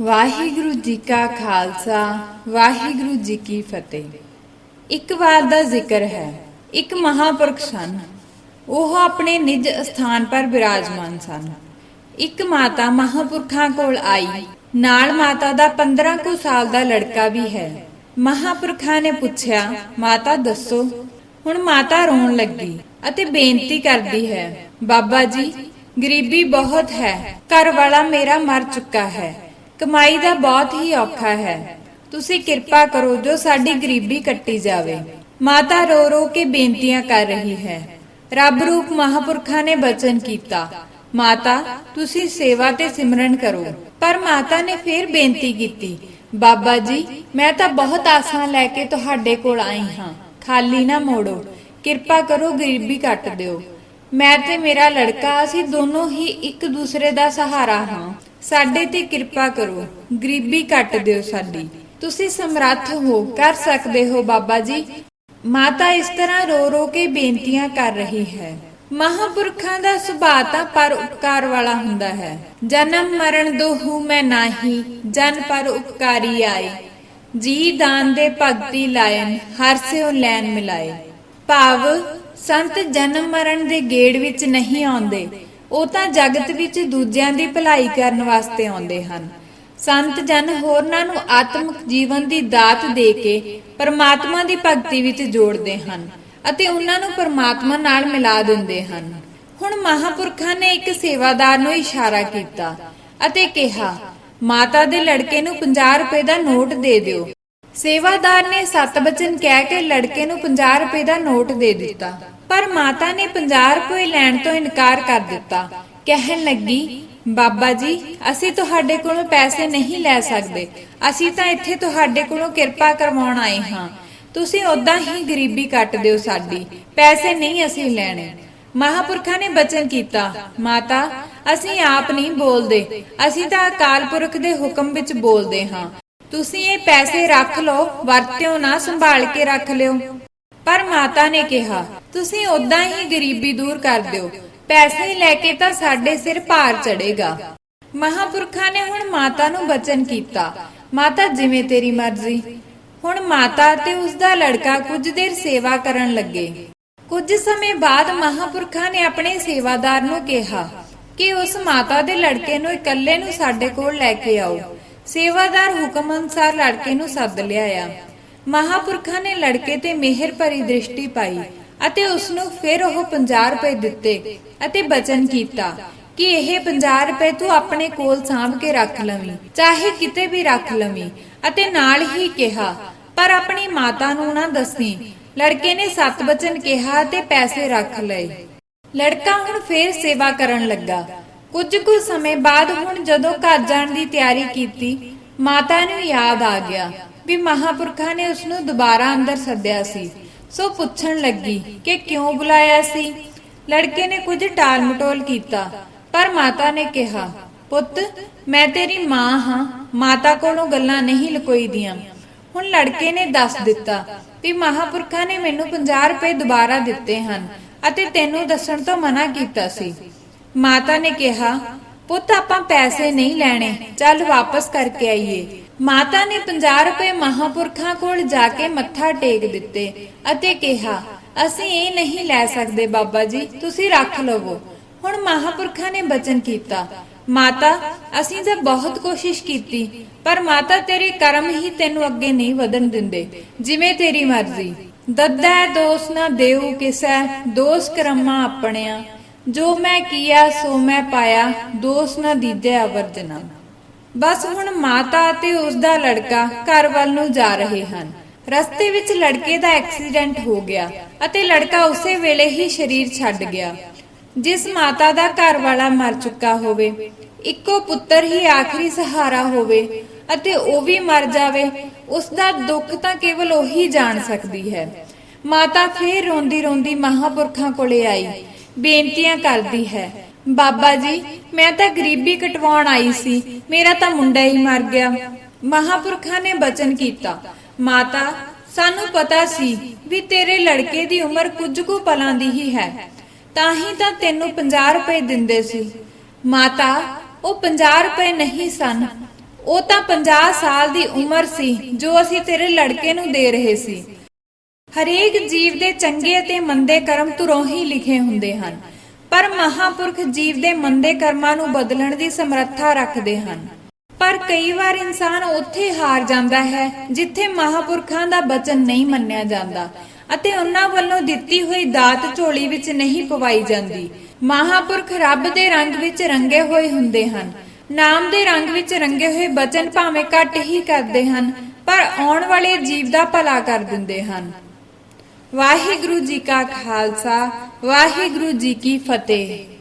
ਵਾਹਿਗੁਰੂ ਜੀ ਕਾ ਖਾਲਸਾ, ਵਾਹਿਗੁਰੂ ਜੀ ਕੀ ਫਤਿਹ। ਇੱਕ ਵਾਰ ਦਾ ਜ਼ਿਕਰ ਹੈ, ਇੱਕ ਮਹਾਪੁਰਖ ਸਨ। ਉਹ ਆਪਣੇ ਨਿਜ ਸਥਾਨ ਪਰ ਬਿਰਾਜਮਾਨ ਸਨ। ਇੱਕ ਮਾਤਾ ਮਹਾਪੁਰਖਾਂ ਕੋਲ ਆਈ। ਨਾਲ ਮਾਤਾ ਦਾ 15 ਕੁ ਸਾਲ ਦਾ ਲੜਕਾ ਵੀ ਹੈ। ਮਹਾਪੁਰਖਾਂ ਨੇ ਪੁੱਛਿਆ, ਮਾਤਾ, ਦੱਸੋ। ਹੁਣ ਮਾਤਾ ਰੋਣ ਲੱਗੀ ਅਤੇ ਬੇਨਤੀ ਕਰਦੀ ਹੈ, ਬਾਬਾ ਜੀ, ਗਰੀਬੀ ਬਹੁਤ ਹੈ, ਘਰ ਵਾਲਾ ਮੇਰਾ ਮਰ ਚੁੱਕਾ ਹੈ। ਕਮਾਈ ਦਾ ਬਹੁਤ ਹੀ ਔਖਾ ਹੈ। ਤੁਸੀਂ ਕਿਰਪਾ ਕਰੋ ਜੋ ਸਾਡੀ ਗਰੀਬੀ ਕੱਟੀ ਜਾਵੇ। ਮਾਤਾ ਰੋ ਰੋ ਕੇ ਬੇਨਤੀਆਂ ਕਰ ਰਹੀ ਹੈ। ਰੱਬ ਰੂਪ ਮਹਾਪੁਰਖਾਂ ਨੇ ਬਚਨ ਕੀਤਾ। ਮਾਤਾ, ਤੁਸੀਂ ਸੇਵਾ ਤੇ ਸਿਮਰਨ ਕਰੋ। ਪਰ ਮਾਤਾ ਨੇ ਫੇਰ ਬੇਨਤੀ ਕੀਤੀ, ਬਾਬਾ ਜੀ, ਮੈਂ ਤਾਂ ਬਹੁਤ ਆਸਾਂ ਲੈ ਕੇ ਤੁਹਾਡੇ ਕੋਲ ਆਈ ਹਾਂ। ਖਾਲੀ ਨਾ ਮੋੜੋ। ਕਿਰਪਾ ਕਰੋ ਗਰੀਬੀ ਕੱਟ ਦਿਓ। ਮੈਂ ਤੇ ਮੇਰਾ ਲੜਕਾ, ਅਸੀਂ ਦੋਨੋਂ ਹੀ ਇੱਕ ਦੂਸਰੇ ਦਾ ਸਹਾਰਾ ਹਾਂ। ਸਾਡੇ ਤੇ ਕਿਰਪਾ ਕਰੋ, ਗਰੀਬੀ ਕੱਟ ਦਿਓ ਸਾਡੀ। ਤੁਸੀਂ ਸਮਰੱਥ ਹੋ, ਕਰ ਸਕਦੇ ਹੋ ਬਾਬਾ ਜੀ। ਮਾਤਾ ਇਸ ਤਰ੍ਹਾਂ ਰੋ ਰੋ ਕੇ ਬੇਨਤੀਆਂ ਕਰ ਰਹੀ ਹੈ। ਮਹਾਪੁਰਖਾਂ ਦਾ ਸੁਭਾਅ ਤਾਂ ਪਰ ਉਪਕਾਰ ਵਾਲਾ ਹੁੰਦਾ ਹੈ। ਜਨਮ ਮਰਨ ਦੋਹੂ ਮੈਂ ਨਾਹੀ, ਜਨ ਪਰ ਉਪਕਾਰੀ ਆਏ। ਜੀ ਦਾਨ ਦੇ ਭਗਤੀ ਲਾਇਨ, ਹਰ ਸਿਉ ਲੈਨ ਮਿਲਾਏ। ਭਾਵ, ਸੰਤ ਜਨਮ ਮਰਨ ਦੇ ਗੇੜ ਵਿੱਚ ਨਹੀਂ ਆਉਂਦੇ। ਉਹ ਤਾਂ ਜਗਤ ਵਿੱਚ ਦੂਜਿਆਂ ਦੀ ਭਲਾਈ ਕਰਨ ਵਾਸਤੇ ਆਉਂਦੇ ਹਨ। ਸੰਤ ਜਨ ਹੋਰਨਾਂ ਨੂੰ ਆਤਮਿਕ ਜੀਵਨ ਦੀ ਦਾਤ ਦੇ ਕੇ ਪਰਮਾਤਮਾ ਦੀ ਭਗਤੀ ਵਿੱਚ ਜੋੜਦੇ ਹਨ ਅਤੇ ਉਹਨਾਂ ਨੂੰ ਪਰਮਾਤਮਾ ਨਾਲ ਮਿਲਾ ਦਿੰਦੇ ਹਨ। ਹੁਣ ਮਹਾਪੁਰਖਾਂ ਨੇ ਇੱਕ ਸੇਵਾਦਾਰ ਨੂੰ ਇਸ਼ਾਰਾ ਕੀਤਾ ਅਤੇ ਕਿਹਾ, ਮਾਤਾ ਦੇ ਲੜਕੇ ਨੂੰ 50 ਰੁਪਏ ਦਾ ਨੋਟ ਦੇ ਦਿਓ। ਸੇਵਾਦਾਰ ਨੇ ਸਤ ਬਚਨ ਕਹਿ ਕੇ ਲੜਕੇ ਨੂੰ 50 ਰੁਪਏ ਦਾ ਨੋਟ ਦੇ ਦਿੱਤਾ। ਪਰ ਮਾਤਾ ਨੇ 50 ਰੁਪਏ ਲੈਣ ਤੋਂ ਇਨਕਾਰ ਕਰ ਦਿੱਤਾ। ਕਹਿਣ ਲੱਗੀ, ਬਾਬਾ ਜੀ, ਅਸੀਂ ਤੁਹਾਡੇ ਕੋਲੋਂ ਪੈਸੇ ਨਹੀਂ ਲੈ ਸਕਦੇ। ਅਸੀਂ ਤਾਂ ਇੱਥੇ ਤੁਹਾਡੇ ਕੋਲੋਂ ਕਿਰਪਾ ਕਰਵਾਉਣ ਆਏ ਹਾਂ। ਤੁਸੀਂ ਉਦਾਂ ਹੀ ਗਰੀਬੀ ਕੱਟ ਦਿਓ ਸਾਡੀ। ਪੈਸੇ ਨਹੀਂ ਅਸੀਂ ਲੈਣੇ। ਮਹਾਪੁਰਖਾਂ ਨੇ ਬਚਨ ਕੀਤਾ, ਮਾਤਾ, ਅਸੀਂ ਆਪ ਨਹੀਂ ਬੋਲਦੇ। ਅਸੀਂ ਤਾਂ ਅਕਾਲ ਪੁਰਖ ਦੇ ਹੁਕਮ ਵਿੱਚ ਬੋਲਦੇ ਹਾਂ। ਤੁਸੀਂ ਇਹ ਪੈਸੇ ਰੱਖ ਲਓ, ਵਰਤਿਓ ਨਾ ਸੰਭਾਲ ਕੇ ਰੱਖ ਲਿਓ। ਪਰ ਮਾਤਾ ਨੇ ਕਿਹਾ ਤੁਸੀਂ ਉਦਾਂ ਹੀ ਗਰੀਬੀ ਦੂਰ ਕਰ ਦਿਓ। ਪੈਸੇ ਲੈ ਕੇ ਤਾਂ ਸਾਡੇ ਸਿਰ ਭਾਰ ਚੜੇਗਾ ਮਹਾਪੁਰਖਾਂ ਨੇ ਹੁਣ ਮਾਤਾ ਨੂੰ ਬਚਨ ਕੀਤਾ। ਮਾਤਾ, ਜਿਵੇਂ ਤੇਰੀ ਮਰਜ਼ੀ। ਹੁਣ ਮਾਤਾ ਤੇ ਉਸ ਦਾ ਲੜਕਾ ਕੁਝ ਦੇਰ ਸੇਵਾ ਕਰਨ ਲੱਗੇ। ਕੁਝ ਸਮੇਂ ਬਾਅਦ ਮਹਾਪੁਰਖਾਂ ਨੇ ਆਪਣੇ ਸੇਵਾਦਾਰ ਨੂੰ ਕਿਹਾ ਕਿ ਉਸ ਮਾਤਾ ਦੇ ਲੜਕੇ ਨੂੰ ਇਕੱਲੇ ਨੂੰ ਸਾਡੇ ਕੋਲ ਲੈ ਕੇ ਆਓ। ਸੇਵਾਦਾਰ ਹੁਕਮ ਅਨੁਸਾਰ ਲੜਕੇ ਨੂੰ ਸੱਦ ਲਿਆਇਆ। ਮਹਾਪੁਰਖਾਂ ਨੇ ਲੜਕੇ ਤੇ ਮਿਹਰ ਭਰੀ ਦ੍ਰਿਸ਼ਟੀ ਪਾਈ। ਅਤੇ ਉਸ ਨੂੰ ਫਿਰ ਉਹ 50 ਰੁਪਏ ਦਿੱਤੇ ਅਤੇ ਬਚਨ ਕੀਤਾ ਕਿ ਇਹ 50 ਰੁਪਏ ਤੂੰ ਆਪਣੇ ਕੋਲ ਸਾਂਭ ਕੇ ਰੱਖ ਲਵੀਂ, ਚਾਹੇ ਕਿਤੇ ਵੀ ਰੱਖ ਲਵੀਂ। ਅਤੇ ਨਾਲ ਹੀ ਕਿਹਾ, ਪਰ ਆਪਣੀ ਮਾਤਾ ਨੂੰ ਨਾ ਦੱਸੀ। ਲੜਕੇ ਨੇ ਸੱਤ ਬਚਨ ਕਿਹਾ ਤੇ ਪੈਸੇ ਰੱਖ ਲਏ। ਲੜਕਾ ਹੁਣ ਫੇਰ ਸੇਵਾ ਕਰਨ ਲੱਗਾ। ਕੁਝ ਕੁ ਸਮੇਂ ਬਾਅਦ ਹੁਣ ਜਦੋਂ ਘਰ ਜਾਣ ਦੀ ਤਿਆਰੀ ਕੀਤੀ, ਮਾਤਾ ਨੂੰ ਯਾਦ ਆ ਗਿਆ ਵੀ ਮਹਾਪੁਰਖਾਂ ਨੇ ਉਸ ਨੂੰ ਦੁਬਾਰਾ ਅੰਦਰ ਸੱਦਿਆ ਸੀ। ਸੋ ਪੁੱਛਣ ਲੱਗੀ ਕਿ ਕਿਉਂ ਬੁਲਾਇਆ ਸੀ? ਲੜਕੇ ਨੇ ਕੁਝ ਟਾਲ ਮਟੋਲ ਕੀਤਾ, ਪਰ ਮਾਤਾ ਨੇ ਕਿਹਾ, ਪੁੱਤ, ਮੈਂ ਤੇਰੀ ਮਾਂ ਹਾਂ, ਮਾਤਾ ਕੋਲੋਂ ਗੱਲਾਂ ਨਹੀਂ ਲੁਕੋਈਦੀਆਂ। ਹੁਣ ਲੜਕੇ ਨੇ ਦੱਸ ਦਿੱਤਾ ਵੀ ਮਹਾਪੁਰਖਾਂ ਨੇ ਮੈਨੂੰ 50 ਰੁਪਏ ਦੁਬਾਰਾ ਦਿੱਤੇ ਹਨ ਅਤੇ ਤੈਨੂੰ ਦੱਸਣ ਤੋਂ ਮਨਾ ਕੀਤਾ ਸੀ। ਮਾਤਾ ਨੇ ਕਿਹਾ, ਪੁੱਤ, ਆਪਾਂ ਪੈਸੇ ਨਹੀਂ ਲੈਣੇ, ਚੱਲ ਵਾਪਸ ਕਰਕੇ ਆਈਏ। ਮਾਤਾ ਨੇ 50 ਰੁਪਏ ਮਹਾਪੁਰਖਾਂ ਕੋਲ ਜਾ ਕੇ ਮੱਥਾ ਟੇਕ ਦਿੱਤੇ ਅਤੇ ਕਿਹਾ, ਅਸੀਂ ਇਹ ਨਹੀਂ ਲੈ ਸਕਦੇ ਬਾਬਾ ਜੀ, ਤੁਸੀਂ ਰੱਖ ਲਵੋ। ਹੁਣ ਮਹਾਪੁਰਖਾਂ ਨੇ ਬਚਨ ਕੀਤਾ, ਮਾਤਾ, ਅਸੀਂ ਤਾਂ ਬਹੁਤ ਕੋਸ਼ਿਸ਼ ਕੀਤੀ, ਪਰ ਮਾਤਾ ਤੇਰੇ ਕਰਮ ਹੀ ਤੈਨੂੰ ਅੱਗੇ ਨਹੀਂ ਵਧਣ ਦਿੰਦੇ, ਜਿਵੇਂ ਤੇਰੀ ਮਰਜ਼ੀ। ਦੱਦਾ ਦੋਸ ਨਾ ਦੇਉ ਕਿਸੈ, ਦੋਸ ਕਰਮਾ ਆਪਣਿਆ। ਜੋ ਮੈਂ ਕੀਆ, ਸੋ ਮੈਂ ਪਾਇਆ, ਦੋਸ ਨਾ ਦੀਜੈ ਅਵਰਜਨਾ। ਬਸ ਹੁਣ ਮਾਤਾ ਅਤੇ ਉਸ ਦਾ ਲੜਕਾ ਘਰ ਵੱਲ ਨੂੰ ਜਾ ਰਹੇ ਹਨ। ਰਸਤੇ ਵਿੱਚ ਲੜਕੇ ਦਾ ਐਕਸੀਡੈਂਟ ਹੋ ਗਿਆ ਅਤੇ ਲੜਕਾ ਉਸੇ ਵੇਲੇ ਹੀ ਸਰੀਰ ਛੱਡ ਗਿਆ, ਜਿਸ ਮਾਤਾ ਦਾ ਘਰ ਵਾਲਾ ਮਰ ਚੁੱਕਾ ਹੋਵੇ। ਇੱਕੋ ਪੁੱਤਰ ਹੀ ਆਖਰੀ ਸਹਾਰਾ ਹੋਵੇ ਅਤੇ ਉਹ ਵੀ ਮਰ ਜਾਵੇ ਉਸ ਦਾ ਦੁੱਖ ਤਾਂ ਕੇਵਲ ਉਹੀ ਜਾਣ ਸਕਦੀ ਹੈ। ਮਾਤਾ ਫੇਰ ਰੋਂਦੀ ਰੋਂਦੀ ਮਹਾਪੁਰਖਾਂ ਕੋਲੇ ਆਈ, ਬੇਨਤੀਆਂ ਕਰਦੀ ਹੈ ਬਾਬਾ ਜੀ, ਮੈਂ ਤਾਂ ਗਰੀਬੀ ਕਟਵਾਉਣ ਆਈ ਸੀ। ਮੇਰਾ ਤਾਂ ਮੁੰਡਾ ਹੀ ਮਰ ਗਿਆ। ਮਹਾਪੁਰਖਾਂ ਨੇ ਬਚਨ ਕੀਤਾ। ਮਾਤਾ, ਸਾਨੂੰ ਪਤਾ ਸੀ ਵੀ ਤੇਰੇ ਲੜਕੇ ਦੀ ਉਮਰ ਕੁਝ ਕੁ ਪਲਾਂ ਦੀ ਹੀ ਹੈ। ਤਾਂ ਹੀ ਤਾਂ ਤੈਨੂੰ 50 ਰੁਪਏ ਦਿੰਦੇ ਸੀ। ਮਾਤਾ, ਉਹ 50 ਰੁਪਏ ਨਹੀਂ ਸਨ। ਉਹ ਤਾਂ 50 ਸਾਲ ਦੀ ਉਮਰ ਸੀ ਜੋ ਅਸੀਂ ਤੇਰੇ ਲੜਕੇ ਨੂੰ ਦੇ ਰਹੇ ਸੀ। ਹਰੇਕ ਜੀਵ ਦੇ ਚੰਗੇ ਤੇ ਮੰਦੇ ਕਰਮ ਤੁਰੋਂ ਹੀ ਲਿਖੇ ਹੁੰਦੇ ਹਨ। ਪਰ ਮਹਾਪੁਰਖ ਜੀਵ ਦੇ ਮੰਦੇ ਕਰਮਾਂ ਨੂੰ ਬਦਲਣ ਦੀ ਸਮਰੱਥਾ ਰੱਖਦੇ ਹਨ। ਪਰ ਕਈ ਵਾਰ ਇਨਸਾਨ ਉੱਥੇ ਹਾਰ ਜਾਂਦਾ ਹੈ, ਜਿੱਥੇ ਮਹਾਪੁਰਖਾਂ ਦਾ ਬਚਨ ਨਹੀਂ ਮੰਨਿਆ ਜਾਂਦਾ ਅਤੇ ਉਹਨਾਂ ਵੱਲੋਂ ਦਿੱਤੀ ਹੋਈ ਦਾਤ ਝੋਲੀ ਵਿੱਚ ਨਹੀਂ ਪਵਾਈ ਜਾਂਦੀ। ਮਹਾਪੁਰਖ ਰੱਬ ਦੇ ਰੰਗ ਵਿੱਚ ਰੰਗੇ ਹੋਏ ਹੁੰਦੇ ਹਨ। ਨਾਮ ਦੇ ਰੰਗ ਵਿੱਚ ਰੰਗੇ ਹੋਏ ਬਚਨ ਭਾਵੇਂ ਘੱਟ ਹੀ ਕਰਦੇ ਹਨ, ਪਰ ਆਉਣ ਵਾਲੇ ਜੀਵ ਦਾ ਭਲਾ ਕਰ ਦਿੰਦੇ ਹਨ। ਵਾਹਿਗੁਰੂ ਜੀ ਕਾ ਖਾਲਸਾ ਵਾਹਿਗੁਰੂ ਜੀ ਕੀ ਫਤਿਹ।